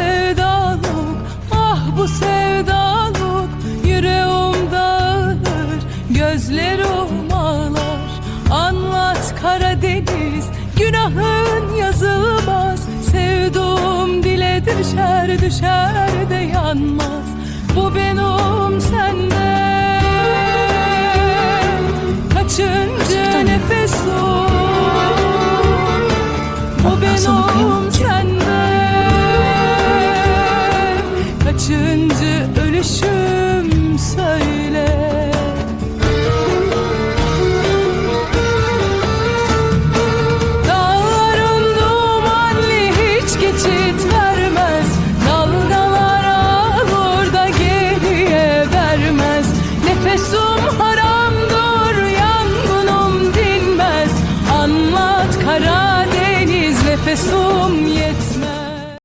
sevdalık ah bu sevdalık. Yüreğim dağılır gözlerim ağlar Anlat Karadeniz günahın yazılmaz. Sevduğum dile düşer düşer de yanmaz. Bu benim sende Kaçıncı nefes o Bu benim sende acı ölüşüm söyle.